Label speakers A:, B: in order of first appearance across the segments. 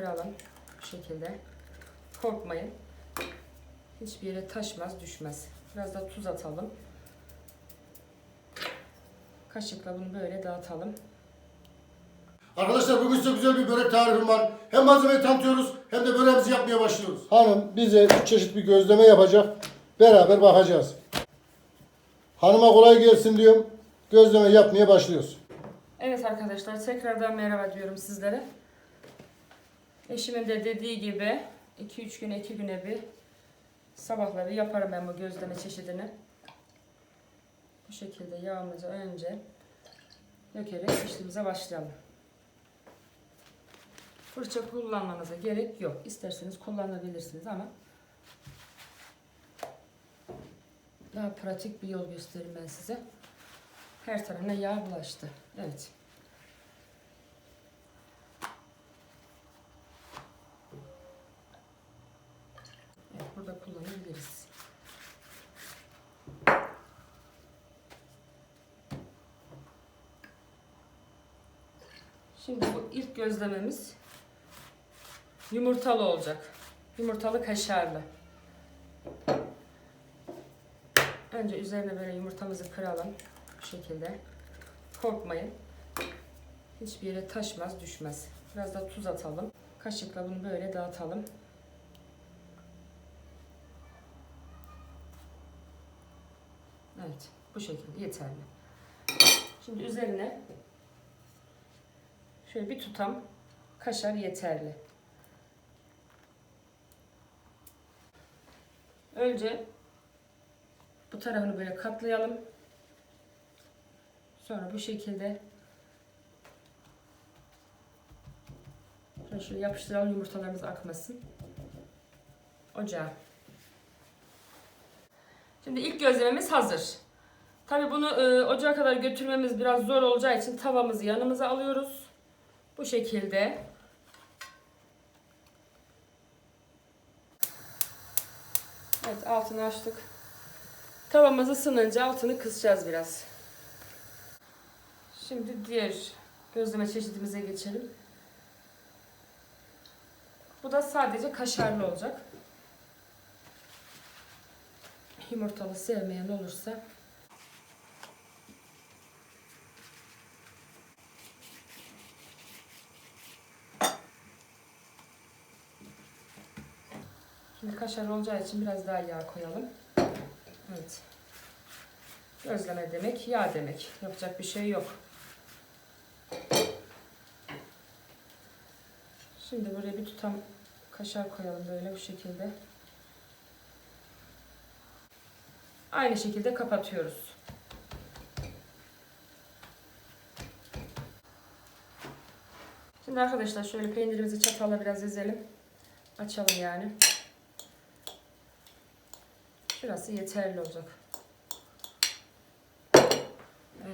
A: kıralım. Bu şekilde. Korkmayın. Hiçbir yere taşmaz, düşmez. Biraz da tuz atalım. Kaşıkla bunu böyle dağıtalım.
B: Arkadaşlar bugün size güzel bir börek tarifim var. Hem malzemeyi tanıtıyoruz hem de böreğimizi yapmaya başlıyoruz. Hanım bize üç çeşit bir gözleme yapacak. Beraber bakacağız. Hanıma kolay gelsin diyorum. Gözleme yapmaya başlıyoruz.
A: Evet arkadaşlar tekrardan merhaba diyorum sizlere. Eşimin de dediği gibi 2-3 güne 2 güne bir sabahları yaparım ben bu gözleme çeşidini. Bu şekilde yağımızı önce dökerek işlemimize başlayalım. Fırça kullanmanıza gerek yok. İsterseniz kullanabilirsiniz ama daha pratik bir yol göstereyim ben size. Her tarafına yağ bulaştı. Evet. Burada kullanabiliriz. Şimdi bu ilk gözlememiz yumurtalı olacak. Yumurtalı kaşarlı. Önce üzerine böyle yumurtamızı kıralım. Bu şekilde. Korkmayın. Hiçbir yere taşmaz, düşmez. Biraz da tuz atalım. Kaşıkla bunu böyle dağıtalım. Evet, bu şekilde yeterli. Şimdi üzerine şöyle bir tutam kaşar yeterli. Önce bu tarafını böyle katlayalım. Sonra bu şekilde şöyle, yapıştıralım yumurtalarımız akmasın. Ocağa. Şimdi ilk gözlememiz hazır. Tabi bunu e, ocağa kadar götürmemiz biraz zor olacağı için tavamızı yanımıza alıyoruz. Bu şekilde. Evet altını açtık. Tavamız ısınınca altını kısacağız biraz. Şimdi diğer gözleme çeşidimize geçelim. Bu da sadece kaşarlı olacak. Yumurtalı sevmeyen olursa Şimdi kaşar olacağı için biraz daha yağ koyalım. Evet. Gözleme demek, yağ demek. Yapacak bir şey yok. Şimdi buraya bir tutam kaşar koyalım böyle bu şekilde. Aynı şekilde kapatıyoruz. Şimdi arkadaşlar şöyle peynirimizi çatalla biraz ezelim. Açalım yani. Şurası yeterli olacak. Ee,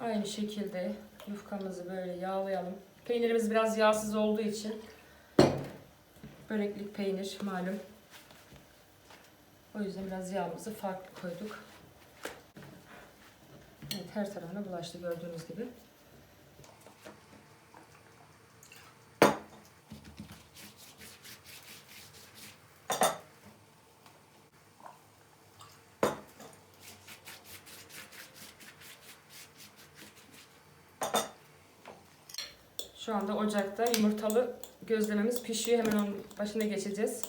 A: aynı şekilde yufkamızı böyle yağlayalım. Peynirimiz biraz yağsız olduğu için böreklik peynir malum. O yüzden biraz yağımızı farklı koyduk. Evet her tarafına bulaştı gördüğünüz gibi. Şu anda ocakta yumurtalı gözlememiz pişiyor. Hemen onun başına geçeceğiz.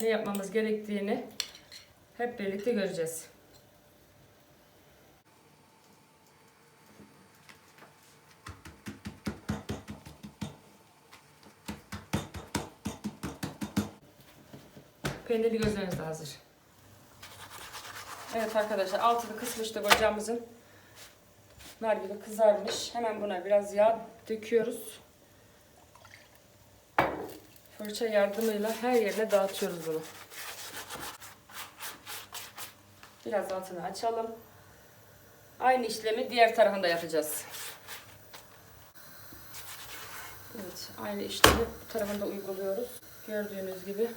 A: Ne yapmamız gerektiğini hep birlikte göreceğiz. Peynirli gözlememiz de hazır. Evet arkadaşlar altını kısmıştık ocağımızın. Nar gibi kızarmış. Hemen buna biraz yağ döküyoruz. Fırça yardımıyla her yerine dağıtıyoruz bunu. Biraz altını açalım. Aynı işlemi diğer tarafında yapacağız. Evet, aynı işlemi bu tarafında uyguluyoruz. Gördüğünüz gibi.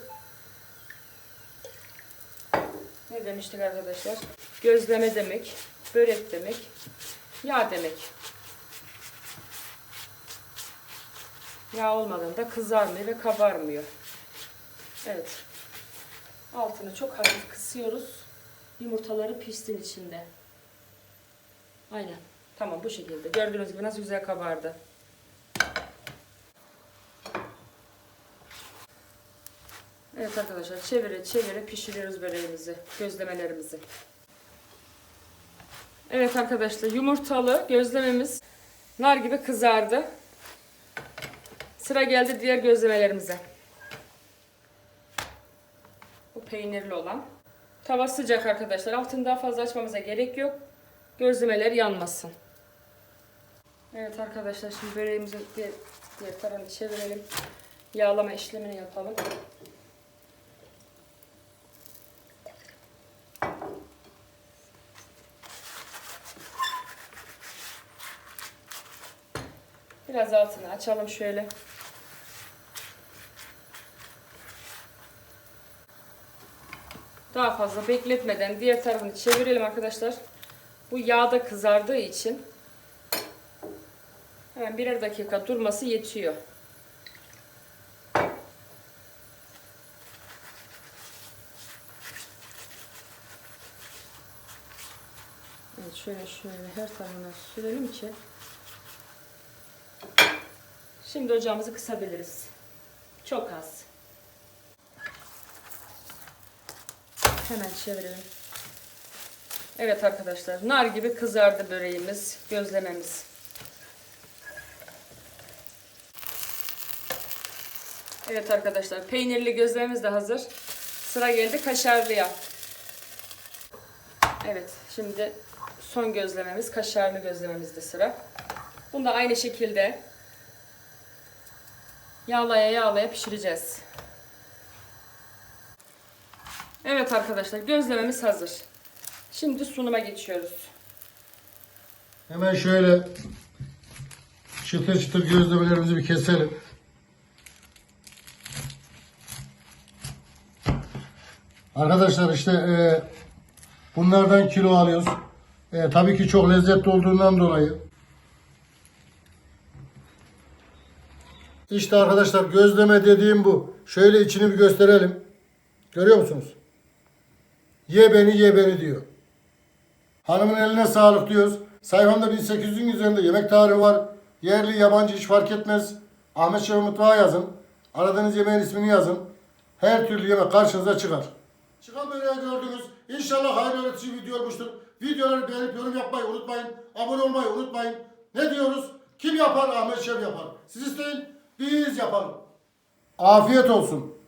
A: Ne demiştik arkadaşlar? Gözleme demek, börek demek, yağ demek. Yağ olmadığında kızarmıyor ve kabarmıyor. Evet. Altını çok hafif kısıyoruz. Yumurtaları pişsin içinde. Aynen. Tamam bu şekilde. Gördüğünüz gibi nasıl güzel kabardı. Evet arkadaşlar çevire çevire pişiriyoruz böreğimizi, gözlemelerimizi. Evet arkadaşlar yumurtalı gözlememiz nar gibi kızardı. Sıra geldi diğer gözlemelerimize. Bu peynirli olan. Tava sıcak arkadaşlar. Altını daha fazla açmamıza gerek yok. Gözlemeler yanmasın. Evet arkadaşlar şimdi böreğimizi diğer, diğer tarafını çevirelim. Yağlama işlemini yapalım. Biraz altını açalım şöyle. Daha fazla bekletmeden diğer tarafını çevirelim arkadaşlar. Bu yağda kızardığı için hemen birer dakika durması yetiyor. Evet şöyle şöyle her tarafına sürelim ki Şimdi ocağımızı kısabiliriz. Çok az. Hemen çevirelim. Evet arkadaşlar, nar gibi kızardı böreğimiz, gözlememiz. Evet arkadaşlar, peynirli gözlememiz de hazır. Sıra geldi kaşarlıya. Evet, şimdi son gözlememiz, kaşarlı gözlememizde sıra. Bunu da aynı şekilde yağlaya yağlaya pişireceğiz. Evet arkadaşlar gözlememiz hazır. Şimdi sunuma geçiyoruz.
B: Hemen şöyle çıtır çıtır gözlemelerimizi bir keselim. Arkadaşlar işte e, bunlardan kilo alıyoruz. E, tabii ki çok lezzetli olduğundan dolayı. İşte arkadaşlar gözleme dediğim bu. Şöyle içini bir gösterelim. Görüyor musunuz? Ye beni ye beni diyor. Hanımın eline sağlık diyoruz. Sayfamda 1800'ün üzerinde yemek tarihi var. Yerli yabancı hiç fark etmez. Ahmet Şef Mutfağı yazın. Aradığınız yemeğin ismini yazın. Her türlü yemek karşınıza çıkar. Çıkan böreği gördünüz. İnşallah hayırlı öğretici video olmuştur. Videoları beğenip yorum yapmayı unutmayın. Abone olmayı unutmayın. Ne diyoruz? Kim yapar? Ahmet Şef yapar. Siz isteyin. Biz yapalım. Afiyet olsun.